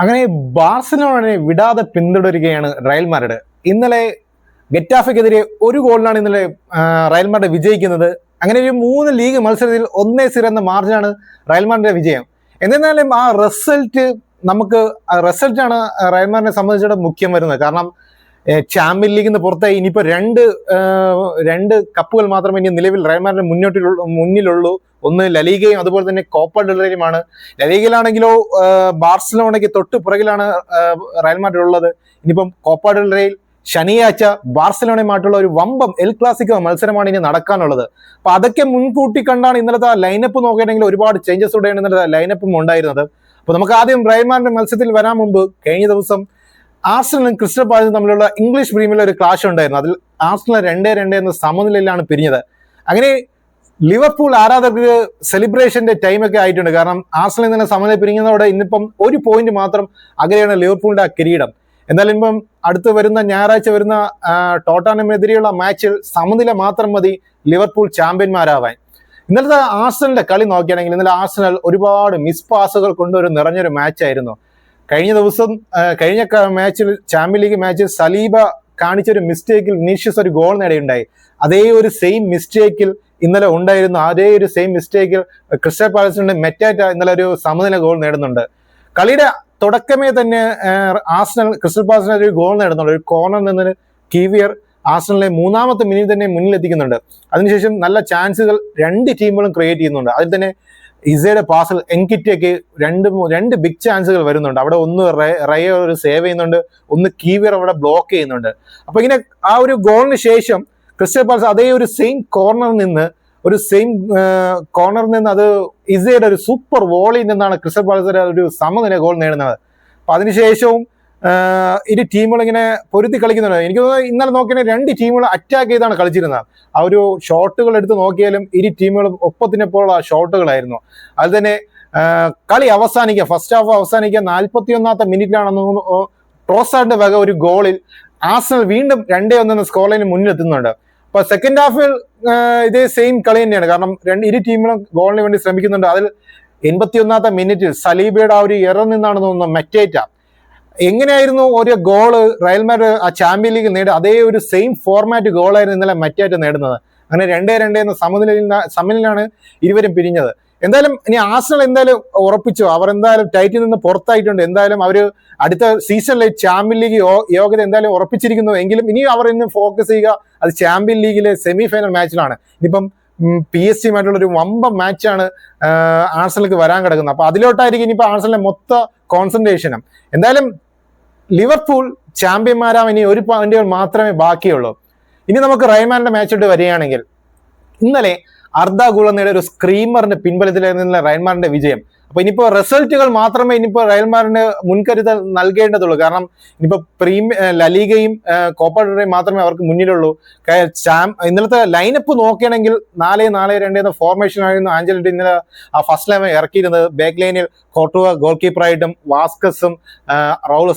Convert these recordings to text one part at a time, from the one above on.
അങ്ങനെ ബാർസലോണയെ വിടാതെ പിന്തുടരുകയാണ് Real Madrid. ഇന്നലെ ഗെറ്റാഫയ്ക്കെതിരെ ഒരു ഗോളിനാണ് ഇന്നലെ റയൽമാരുടെ വിജയിക്കുന്നത്. അങ്ങനെ ഒരു മൂന്ന് ലീഗ് മത്സരത്തിൽ ഒന്നേ സീറോ എന്ന മാർജിനാണ് റയൽ മാഡ്രിഡിന്റെ വിജയം. എന്നിരുന്നാലും ആ റിസൾട്ട് നമുക്ക് റിസൾട്ടാണ് റയൽ സംബന്ധിച്ചിടത്തോളം മുഖ്യം വരുന്നത്. കാരണം ചാമ്പ്യൻ ലീഗിൽ നിന്ന് പുറത്തായി ഇനിയിപ്പോൾ രണ്ട് രണ്ട് കപ്പുകൾ മാത്രമേ ഇനി നിലവിൽ റയൽ മുന്നോട്ടുള്ളൂ മുന്നിലുള്ളൂ. ഒന്ന് ലലീഗയും അതുപോലെ തന്നെ കോപ്പ ഡെലറിയുമാണ് ലലീഗയിലാണെങ്കിലോ ബാർസലോണയ്ക്ക് തൊട്ട് പുറകിലാണ് റയൽ മാഡ്രിഡ് ഉള്ളത്. ഇനിയിപ്പം കോപ്പ ഡെലറയിൽ ശനിയാഴ്ച ബാർസലോണയുമായിട്ടുള്ള ഒരു വമ്പം എൽ ക്ലാസിക്കോ മത്സരമാണ് ഇനി നടക്കാനുള്ളത്. അപ്പൊ അതൊക്കെ മുൻകൂട്ടി കണ്ടാണ് ഇന്നലത്തെ ലൈനപ്പ് നോക്കുകയാണെങ്കിൽ ഒരുപാട് ചേഞ്ചസ് കൂടെയാണ് ഇന്നലത്തെ ലൈനപ്പും ഉണ്ടായിരുന്നത്. അപ്പൊ നമുക്ക് ആദ്യം റയൽ മാഡ്രിഡ് മത്സരത്തിൽ വരാൻ മുമ്പ് കഴിഞ്ഞ ദിവസം ആർസണലും ക്രിസ്റ്റൽ പാലസും തമ്മിലുള്ള ഇംഗ്ലീഷ് പ്രീമിയറിൽ ഒരു ക്ലാഷ് ഉണ്ടായിരുന്നു. അതിൽ ആർസണൽ രണ്ടേ രണ്ടേ എന്ന സമനിലയിലാണ് പിരിഞ്ഞത്. അങ്ങനെ ലിവർപൂൾ ആരാധകർക്ക് സെലിബ്രേഷന്റെ ടൈമൊക്കെ ആയിട്ടുണ്ട്. കാരണം ആസ്ലിൽ നിന്ന് സമനില പിരിഞ്ഞതോടെ ഇന്നിപ്പം ഒരു പോയിന്റ് മാത്രം അകലെയാണ് ലിവർപൂളിന്റെ കിരീടം. എന്നാലും ഇപ്പം അടുത്ത് വരുന്ന ഞായറാഴ്ച വരുന്ന ടോട്ടാനമെതിരെയുള്ള മാച്ചിൽ സമനില മാത്രം മതി ലിവർപൂൾ ചാമ്പ്യന്മാരാവാൻ. ഇന്നലത്തെ ആർസണലിന്റെ കളി നോക്കുകയാണെങ്കിൽ ഇന്നലെ ആർസണൽ ഒരുപാട് മിസ് പാസുകൾ കൊണ്ട് ഒരു നിറഞ്ഞൊരു മാച്ചായിരുന്നു കഴിഞ്ഞ ദിവസം കഴിഞ്ഞ മാച്ചിൽ ചാമ്പ്യൻ ലീഗ് മാച്ചിൽ സലീബ കാണിച്ച ഒരു മിസ്റ്റേക്കിൽ വിനീഷ്യസ് ഒരു ഗോൾ നേടിയുണ്ടായി. അതേ ഒരു സെയിം മിസ്റ്റേക്കിൽ ഇന്നലെ ഉണ്ടായിരുന്ന അതേ ഒരു സെയിം മിസ്റ്റേക്കിൽ ക്രിസ്റ്റൽ പാലസിന്റെ മെറ്റാറ്റ ഇന്നലെ ഒരു സമനില ഗോൾ നേടുന്നുണ്ട്. കളിയുടെ തുടക്കമേ തന്നെ ആസ്നൽ ക്രിസ്റ്റൽ പാലസിന് ഒരു ഗോൾ നേടുന്നുണ്ട്. ഒരു കോർണർ നിന്ന് കീവിയർ ആസ്നലിനെ മൂന്നാമത്തെ മിനിറ്റ് തന്നെ മുന്നിലെത്തിക്കുന്നുണ്ട് അതിനുശേഷം നല്ല ചാൻസുകൾ രണ്ട് ടീമുകളും ക്രിയേറ്റ് ചെയ്യുന്നുണ്ട്. അതിൽ തന്നെ ഇസയുടെ പാസൽ എൻകിറ്റയ്ക്ക് രണ്ട് രണ്ട് ബിഗ് ചാൻസുകൾ വരുന്നുണ്ട്. അവിടെ ഒന്ന് റയ ഒരു സേവ് ചെയ്യുന്നുണ്ട്. ഒന്ന് കീവിയർ അവിടെ ബ്ലോക്ക് ചെയ്യുന്നുണ്ട്. അപ്പൊ ഇങ്ങനെ ആ ഒരു ഗോളിന് ശേഷം ക്രിസ്റ്റൽ പാലസ് അതേ ഒരു സെയിം കോർണറിൽ നിന്ന് ഒരു സെയിം കോർണറിൽ നിന്ന് അത് ഇസയുടെ ഒരു സൂപ്പർ വോളിയിൽ നിന്നാണ് ക്രിസ്റ്റൽ പാലസ് ഒരു സമനില ഗോൾ നേടുന്നത്. അപ്പൊ അതിനുശേഷവും ഇരു ടീമുകളിങ്ങനെ പൊരുത്തി കളിക്കുന്നുണ്ട്. എനിക്ക് തോന്നുന്നു ഇന്നലെ നോക്കിയാൽ രണ്ട് ടീമുകൾ അറ്റാക്ക് ചെയ്താണ് കളിച്ചിരുന്നത്. ആ ഒരു ഷോട്ടുകൾ എടുത്ത് നോക്കിയാലും ഇരു ടീമുകളും ഒപ്പത്തിനെപ്പോഴുള്ള ഷോട്ടുകളായിരുന്നു അത് തന്നെ കളി അവസാനിക്കുക. ഫസ്റ്റ് ഹാഫ് അവസാനിക്കുക. നാൽപ്പത്തി ഒന്നാമത്തെ മിനിറ്റിലാണെന്ന് ട്രോസാറിന്റെ വക ഒരു ഗോളിൽ ആസ്നൽ വീണ്ടും രണ്ടേ ഒന്നെന്ന സ്കോർ ലൈനിന് മുന്നിലെത്തുന്നുണ്ട്. അപ്പൊ സെക്കൻഡ് ഹാഫിൽ ഇതേ സെയിം കളി തന്നെയാണ്. കാരണം രണ്ട് ഇരു ടീമുകളും ഗോളിന് വേണ്ടി ശ്രമിക്കുന്നുണ്ട്. അതിൽ എൺപത്തി ഒന്നാമത്തെ മിനിറ്റിൽ സലീബയുടെ ആ ഒരു എറർ നിന്നാണ് തോന്നുന്നത് മെറ്റേറ്റ. എങ്ങനെയായിരുന്നു ഒരു ഗോൾ റയൽ മാഡ്രിഡ് ആ ചാമ്പ്യൻ ലീഗ് നേടി അതേ ഒരു സെയിം ഫോർമാറ്റ് ഗോളായിരുന്നു ഇന്നലെ മെറ്റേറ്റ നേടുന്നത്? അങ്ങനെ രണ്ടേ രണ്ടേ എന്ന സമനിലയിൽ സമനിലാണ് ഇരുവരും പിരിഞ്ഞത്. എന്തായാലും ഇനി ആസണൽ എന്തായാലും ഉറപ്പിച്ചു. അവർ എന്തായാലും ടൈറ്റിൽ നിന്ന് പുറത്തായിട്ടുണ്ട്. എന്തായാലും അവർ അടുത്ത സീസണിലെ ചാമ്പ്യൻ ലീഗ് യോഗ്യത എന്തായാലും ഉറപ്പിച്ചിരിക്കുന്നു. എങ്കിലും ഇനി അവർ ഇന്ന് ഫോക്കസ് ചെയ്യുക. അത് ചാമ്പ്യൻ ലീഗിലെ സെമി ഫൈനൽ മാച്ചിലാണ് ഇനിയിപ്പം പി എസ് ടിയുമായിട്ടുള്ള ഒരു വമ്പ മാച്ചാണ് ആഴ്സണലിക്ക് വരാൻ കിടക്കുന്നത്. അപ്പൊ അതിലോട്ടായിരിക്കും ഇനിയിപ്പോ ആർസണലിന്റെ മൊത്ത കോൺസെൻട്രേഷനും എന്തായാലും ലിവർപൂൾ ചാമ്പ്യന്മാരാ ഇനി ഒരു പോയിന്റുകൾ മാത്രമേ ബാക്കിയുള്ളൂ. ഇനി നമുക്ക് റൈമാന്റെ മാച്ചോട്ട് വരികയാണെങ്കിൽ ഇന്നലെ അർദ്ധ ഗുളം നേടിയ ഒരു സ്ക്രീമറിന്റെ പിൻബലത്തിലായിരുന്നില്ല റയൻമാറിന്റെ വിജയം. അപ്പൊ ഇനിയിപ്പോ റിസൾട്ടുകൾ മാത്രമേ ഇനിയിപ്പോ റയൽമാറിന് മുൻകരുതൽ നൽകേണ്ടതുള്ളൂ. കാരണം ഇനിയിപ്പോ പ്രീമിയ ലലീഗയും കോപ്പയും മാത്രമേ അവർക്ക് മുന്നിലുള്ളൂ. ഇന്നലത്തെ ലൈനപ്പ് നോക്കുകയാണെങ്കിൽ നാല് നാല് രണ്ട് എന്ന ഫോർമേഷൻ ആയിരുന്നു ആഞ്ചലിറ്റി ഇന്നലെ ആ ഫസ്റ്റ് ലൈൻ ഇറക്കിയിരുന്നത്. ബാക്ക് ലൈനിൽ കോട്ടുവ ഗോൾ കീപ്പറായിട്ടും വാസ്കസും റൗൾ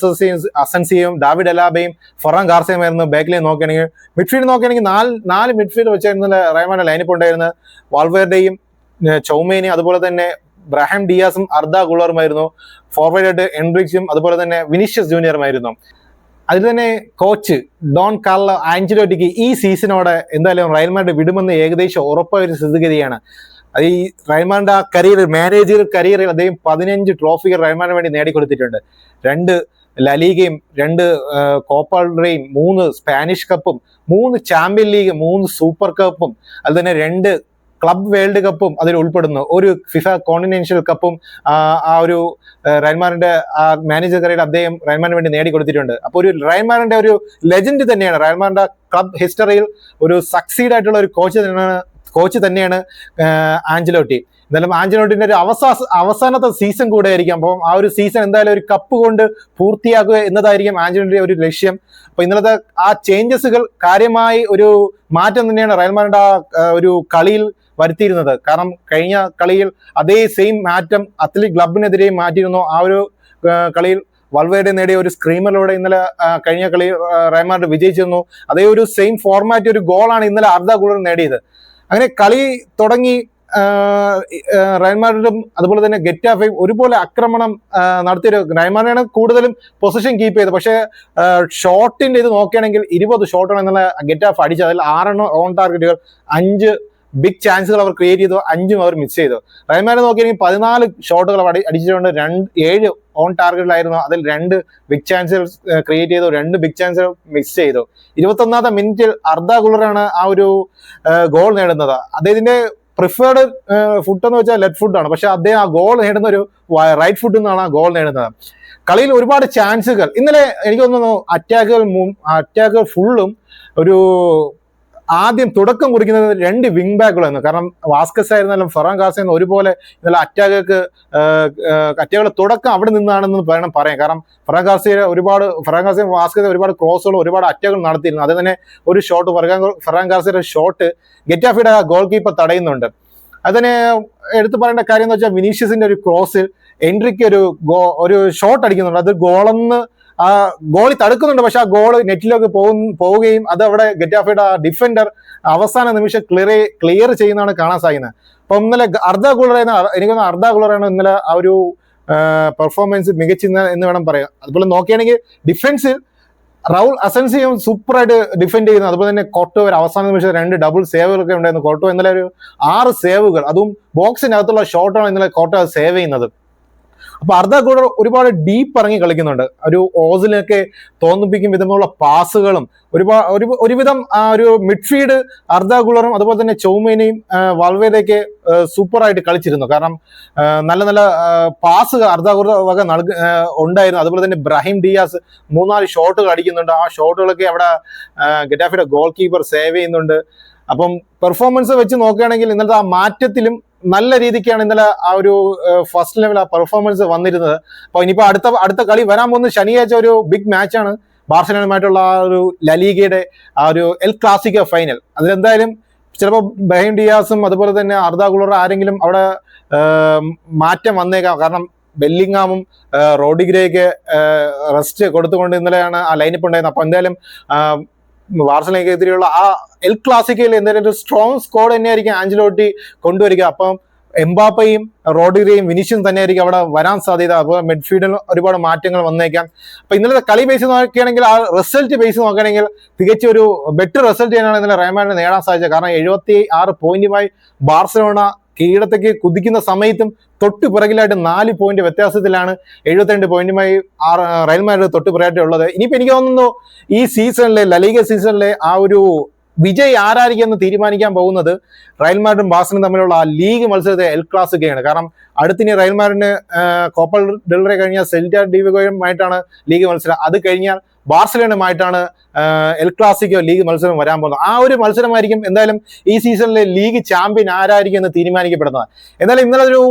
അസൻസിയും ഡാവിഡ് അലാബയും ഫൊറാൻ ഗാർസയുമായിരുന്നു ബാക്ക് ലൈൻ നോക്കുകയാണെങ്കിൽ. മിഡ്ഫീൽഡ് നോക്കുകയാണെങ്കിൽ നാല് നാല് മിഡ്ഫീൽഡ് വെച്ചായിരുന്നു റയമാന്റെ ലൈനപ്പ് ഉണ്ടായിരുന്നത്. വാൾവേർഡയും ചൗമേനി അതുപോലെ തന്നെ ബ്രഹാം ഡിയാസും അർദാ ഗുളറുമായിരുന്നു ഫോർവേഡായിട്ട് എൻഡ്രിക്സും അതുപോലെ തന്നെ വിനീഷ്യസ് ജൂനിയറുമായിരുന്നു അതിൽ തന്നെ കോച്ച് ഡോൺ കാർലോ ആഞ്ചലോറ്റിക്ക് ഈ സീസണോടെ എന്തായാലും റയൽമാരുടെ വിടുമെന്ന് ഏകദേശം ഉറപ്പായ ഒരു സ്ഥിതിഗതിയാണ്. അത് ഈ റയൽമാരുടെ ആ കരിയർ മാനേജർ കരിയറിൽ അദ്ദേഹം പതിനഞ്ച് ട്രോഫികൾ റയൽമാരിന് വേണ്ടി നേടിക്കൊടുത്തിട്ടുണ്ട്. രണ്ട് ലലീഗയും രണ്ട് കോപ്പറയും മൂന്ന് സ്പാനിഷ് കപ്പും മൂന്ന് ചാമ്പ്യൻ ലീഗ് മൂന്ന് സൂപ്പർ കപ്പും അതുതന്നെ രണ്ട് ക്ലബ് വേൾഡ് കപ്പും അതിൽ ഉൾപ്പെടുന്നു. ഒരു ഫിഫ കോണ്ടിനെൻഷ്യൽ കപ്പും ആ, ഒരു റയൽമാറിന്റെ ആ മാനേജർ കറിയിൽ അദ്ദേഹം റയൻമാറിന് വേണ്ടി നേടിക്കൊടുത്തിട്ടുണ്ട്. അപ്പോൾ ഒരു റയൽമാറിന്റെ ഒരു ലെജൻഡ് തന്നെയാണ്. റയൽമാറിന്റെ ക്ലബ് ഹിസ്റ്ററിയിൽ ഒരു സക്സീഡ് ആയിട്ടുള്ള ഒരു കോച്ച് തന്നെയാണ് കോച്ച് തന്നെയാണ് ആഞ്ചലോട്ടി. എന്തായാലും ആഞ്ചലോട്ടിന്റെ ഒരു അവസാ അവസാനത്തെ സീസൺ കൂടെ ആയിരിക്കും അപ്പം ആ ഒരു സീസൺ എന്തായാലും ഒരു കപ്പ് കൊണ്ട് പൂർത്തിയാക്കുക എന്നതായിരിക്കും ആഞ്ചലോട്ടിന്റെ ഒരു ലക്ഷ്യം. അപ്പൊ ഇന്നലത്തെ ആ ചേഞ്ചസുകൾ കാര്യമായി ഒരു മാറ്റം തന്നെയാണ് റയൽമാരുടെ ആ ഒരു കളിയിൽ വരുത്തിയിരുന്നത്. കാരണം കഴിഞ്ഞ കളിയിൽ അതേ സെയിം മാറ്റം അത്ലറ്റിക് ക്ലബിനെതിരെ മാറ്റിയിരുന്നു. ആ ഒരു കളിയിൽ വൾവേഡ് നേടിയ ഒരു സ്ക്രീമറിലൂടെ ഇന്നലെ കഴിഞ്ഞ കളി റയൽമാരുടെ വിജയിച്ചിരുന്നു. അതേ ഒരു സെയിം ഫോർമാറ്റ് ഒരു ഗോളാണ് ഇന്നലെ അർദ്ധ ഗോൾ നേടിയത്. അങ്ങനെ കളി തുടങ്ങി റയൽ അതുപോലെ തന്നെ ഗെറ്റാഫയും ഒരുപോലെ ആക്രമണം നടത്തിയൊരു റയൽ കൂടുതലും പൊസിഷൻ കീപ്പ് ചെയ്തത്. പക്ഷേ ഷോട്ടിന്റെ ഇത് നോക്കുകയാണെങ്കിൽ ഇരുപത് ഷോട്ടാണ് എന്നുള്ള ഗെറ്റാഫ് അടിച്ചത്. അതിൽ ആറെണ്ണം ഓൺ ടാർഗറ്റുകൾ അഞ്ച് ബിഗ് ചാൻസുകൾ അവർ ക്രിയേറ്റ് ചെയ്തു അഞ്ചും അവർ മിസ് ചെയ്തു. റയൻമാരെ നോക്കിയാണെങ്കിൽ പതിനാല് ഷോട്ടുകൾ അവർ അടിച്ചിട്ടുണ്ട്. രണ്ട് ഏഴ് ഓൺ ടാർഗറ്റിലായിരുന്നു. അതിൽ രണ്ട് ബിഗ് ചാൻസുകൾ ക്രിയേറ്റ് ചെയ്തു രണ്ട് ബിഗ് ചാൻസുകൾ മിസ് ചെയ്തു. ഇരുപത്തൊന്നാമത്തെ മിനിറ്റിൽ അർദ്ധ ഗുളറാണ് ആ ഒരു ഗോൾ നേടുന്നത്. അദ്ദേഹത്തിന്റെ പ്രിഫേർഡ് ഫുഡ് എന്ന് വെച്ചാൽ ലെഫ്റ്റ് ഫുഡാണ് പക്ഷെ അദ്ദേഹം ആ ഗോൾ നേടുന്ന ഒരു റൈറ്റ് ഫുഡിൽ നിന്നാണ് ആ ഗോൾ നേടുന്നത്. കളിയിൽ ഒരുപാട് ചാൻസുകൾ ഇന്നലെ എനിക്ക് തോന്നുന്നു അറ്റാക്കുകൾ അറ്റാക്കുകൾ ഫുള്ളും ഒരു ആദ്യം തുടക്കം കുറിക്കുന്നത് രണ്ട് വിങ് ബാക്കുകളായിരുന്നു കാരണം വാസ്കസ് ആയിരുന്നാലും ഫറാൻ കാസായിരുന്നു ഒരുപോലെ ഇന്നലെ അറ്റാക്ക് അറ്റാക്കുകളുടെ തുടക്കം അവിടെ നിന്നാണെന്ന് വേണം പറയാം കാരണം ഫറാൻ കാസിയ ഒരുപാട് ഫറാൻ കാസിയ വാസ്കസ് ഒരുപാട് ക്രോസുകൾ ഒരുപാട് അറ്റാക്കുകൾ നടത്തിയിരുന്നു. അതേ തന്നെ ഒരു ഷോട്ട് ഫറാൻ ഫെറാൻ ഷോട്ട് ഗെറ്റാഫിയുടെ ഗോൾ കീപ്പർ തടയുന്നുണ്ട്. അതിനെ എടുത്തു പറയേണ്ട കാര്യം എന്ന് വെച്ചാൽ വിനീഷ്യസിന്റെ ഒരു ക്രോസിൽ എൻട്രിക്ക് ഒരു ഗോ ഒരു ഷോട്ട് അടിക്കുന്നുണ്ട്. അത് ഗോളെന്ന് ആ ഗോളി തടുക്കുന്നുണ്ട്. പക്ഷെ ആ ഗോൾ നെറ്റിലേക്ക് പോവുകയും അത് അവിടെ ഗെറ്റാഫയുടെ ഡിഫൻഡർ അവസാന നിമിഷം ക്ലിയർ ക്ലിയർ ചെയ്യുന്നതാണ് കാണാൻ സാധിക്കുന്നത്. അപ്പൊ ഇന്നലെ അർദ്ധ ഗുളർ എനിക്കൊന്ന് അർദ്ധ ഗുളറാണ് ഇന്നലെ ആ ഒരു പെർഫോമൻസ് മികച്ചിരുന്ന എന്ന് വേണം പറയാം അതുപോലെ നോക്കുകയാണെങ്കിൽ ഡിഫൻസിൽ റൗൾ അസൻസിയും സൂപ്പറായിട്ട് ഡിഫെൻഡ് ചെയ്യുന്നു. അതുപോലെ തന്നെ കോട്ടോ ഒരു അവസാന നിമിഷം രണ്ട് ഡബിൾ സേവുകളൊക്കെ ഉണ്ടായിരുന്നു. കോട്ടോ ഇന്നലെ ഒരു ആറ് സേവുകൾ അതും ബോക്സിനകത്തുള്ള ഷോട്ടാണ് ഇന്നലെ കോട്ടോ സേവ് ചെയ്യുന്നത്. അപ്പൊ അർദ്ധ ഗുളർ ഒരുപാട് ഡീപ്പ് ഇറങ്ങി കളിക്കുന്നുണ്ട്. ഒരു ഓസിലൊക്കെ തോന്നിപ്പിക്കും വിധമുള്ള പാസുകളും ഒരുപാട് ഒരു ഒരുവിധം ആ ഒരു മിഡ്ഫീൽഡ് അർദ്ധ ഗുളറും അതുപോലെ തന്നെ ചൗമേനയും വൾവേദയൊക്കെ സൂപ്പറായിട്ട് കളിച്ചിരുന്നു. കാരണം നല്ല നല്ല പാസ് അർദ്ധ വക നൽകി ഉണ്ടായിരുന്നു. അതുപോലെ തന്നെ ബ്രാഹിം ഡിയാസ് മൂന്നാൽ ഷോട്ടുകൾ അടിക്കുന്നുണ്ട്. ആ ഷോട്ടുകളൊക്കെ അവിടെ ഗെറ്റാഫിയുടെ ഗോൾ കീപ്പർ സേവ് ചെയ്യുന്നുണ്ട്. അപ്പം പെർഫോമൻസ് വെച്ച് നോക്കുകയാണെങ്കിൽ ഇന്നലത്തെ ആ മാറ്റത്തിലും നല്ല രീതിക്കാണ് ഇന്നലെ ആ ഒരു ഫസ്റ്റ് ലെവൽ ആ പെർഫോമൻസ് വന്നിരുന്നത്. അപ്പൊ ഇനിയിപ്പോ അടുത്ത അടുത്ത കളി വരാൻ പോകുന്ന ശനിയാഴ്ച ഒരു ബിഗ് മാച്ചാണ് ബാർസലോണയുമായിട്ടുള്ള ആ ഒരു ലലീഗയുടെ ആ ഒരു എൽ ക്ലാസിക്കോ ഫൈനൽ അതിലെന്തായാലും ചിലപ്പോൾ ബഹീം ഡിയാസും അതുപോലെ തന്നെ അർദ്ധ ഗുളർ ആരെങ്കിലും അവിടെ മാറ്റം വന്നേക്കാം. കാരണം ബെല്ലിങ്ങാമും റോഡിഗ്രേക്ക് റെസ്റ്റ് കൊടുത്തുകൊണ്ട് ഇന്നലെയാണ് ആ ലൈനപ്പ് ഉണ്ടായിരുന്നത്. അപ്പൊ എന്തായാലും ബാർസലോണയ്ക്കെതിരെയുള്ള ആ എൽ ക്ലാസിക്കയിൽ എന്തായാലും ഒരു സ്ട്രോങ് സ്കോഡ് തന്നെയായിരിക്കും ആഞ്ചലോട്ടി കൊണ്ടുവരിക. അപ്പം എംബാപ്പയും റോഡിഗ്രയും വിനിഷും തന്നെയായിരിക്കും അവിടെ വരാൻ സാധ്യത. അപ്പോൾ മിഡ്ഫീൽഡിൽ ഒരുപാട് മാറ്റങ്ങൾ വന്നേക്കാം. അപ്പൊ ഇന്നലത്തെ കളി ബേസ് നോക്കുകയാണെങ്കിൽ ആ റിസൾട്ട് ബേസ് നോക്കുകയാണെങ്കിൽ തികച്ചൊരു ബെറ്റർ റിസൾട്ട് തന്നെയാണ് ഇന്നലെ റയമാൻഡിന് നേടാൻ സാധിച്ചത്. കാരണം എഴുപത്തി ആറ് പോയിന്റുമായി ബാർസലോണ കീഴത്തേക്ക് കുതിക്കുന്ന സമയത്തും തൊട്ട് പിറകിലായിട്ട് നാല് പോയിന്റ് വ്യത്യാസത്തിലാണ് എഴുപത്തിരണ്ട് പോയിന്റുമായി ആറ് റയൽ മാഡ്രിഡ് തൊട്ട് പിറകായിട്ട് ഉള്ളത്. ഇനിയിപ്പോ എനിക്ക് തോന്നുന്നു ഈ സീസണിലെ ലലീഗ സീസണിലെ ആ ഒരു വിജയ് ആരായിരിക്കും എന്ന് തീരുമാനിക്കാൻ പോകുന്നത് റയൽ മാഡ്രിഡും ബാസിനും തമ്മിലുള്ള ആ ലീഗ് മത്സരത്തെ എൽ ക്ലാസിക്കയാണ് കാരണം അടുത്തിനി റയൽ മാഡ്രിഡിന് കോപ്പൽ ഡെൽറെ കഴിഞ്ഞാൽ സെൽറ്റ ഡിവിഗോയുമായിട്ടാണ് ലീഗ് മത്സരം. അത് കഴിഞ്ഞാൽ ബാർസലോണയുമായിട്ടാണ് എൽ ക്ലാസിക്കോ ലീഗ് മത്സരം വരാൻ പോകുന്നത്. ആ ഒരു മത്സരമായിരിക്കും എന്തായാലും ഈ സീസണിലെ ലീഗ് ചാമ്പ്യൻ ആരായിരിക്കും എന്ന് തീരുമാനിക്കപ്പെടുന്നത്. എന്നാലും ഇന്നലെ ഒരു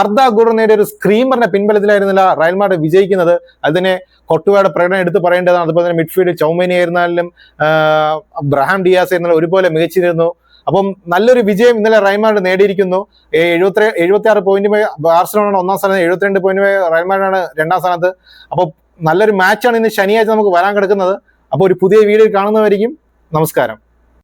അർദ്ധ ഗുഡർ നേടിയ ഒരു സ്ക്രീമറിന്റെ പിൻബലത്തിലായിരുന്നില്ല റയൽമാർഡ് വിജയിക്കുന്നത്. അതിനെ കൊട്ടുവയുടെ പ്രകടനം എടുത്ത് പറയേണ്ടതാണ്. അതുപോലെ തന്നെ മിഡ്ഫീൽഡ് ചൗമേനി ആയിരുന്നാലും ബ്രഹാം ഡിയാസ് ആയിരുന്നാലും ഒരുപോലെ മികച്ചിരുന്നു. അപ്പം നല്ലൊരു വിജയം ഇന്നലെ റയൽമാർഡ് നേടിയിരിക്കുന്നു. എഴുപത്തി എഴുപത്തി ആറ് പോയിന്റുമായി ബാർസലോണ ഒന്നാം സ്ഥാനത്ത് എഴുപത്തിരണ്ട് പോയിന്റുമായി റയൽമാർഡാണ് രണ്ടാം സ്ഥാനത്ത്. അപ്പോൾ നല്ലൊരു മാച്ചാണ് ഇന്ന് ശനിയാഴ്ച നമുക്ക് വരാൻ കിടക്കുന്നത്. അപ്പോൾ ഒരു പുതിയ വീഡിയോ കാണുന്നവരിക്കും നമസ്കാരം.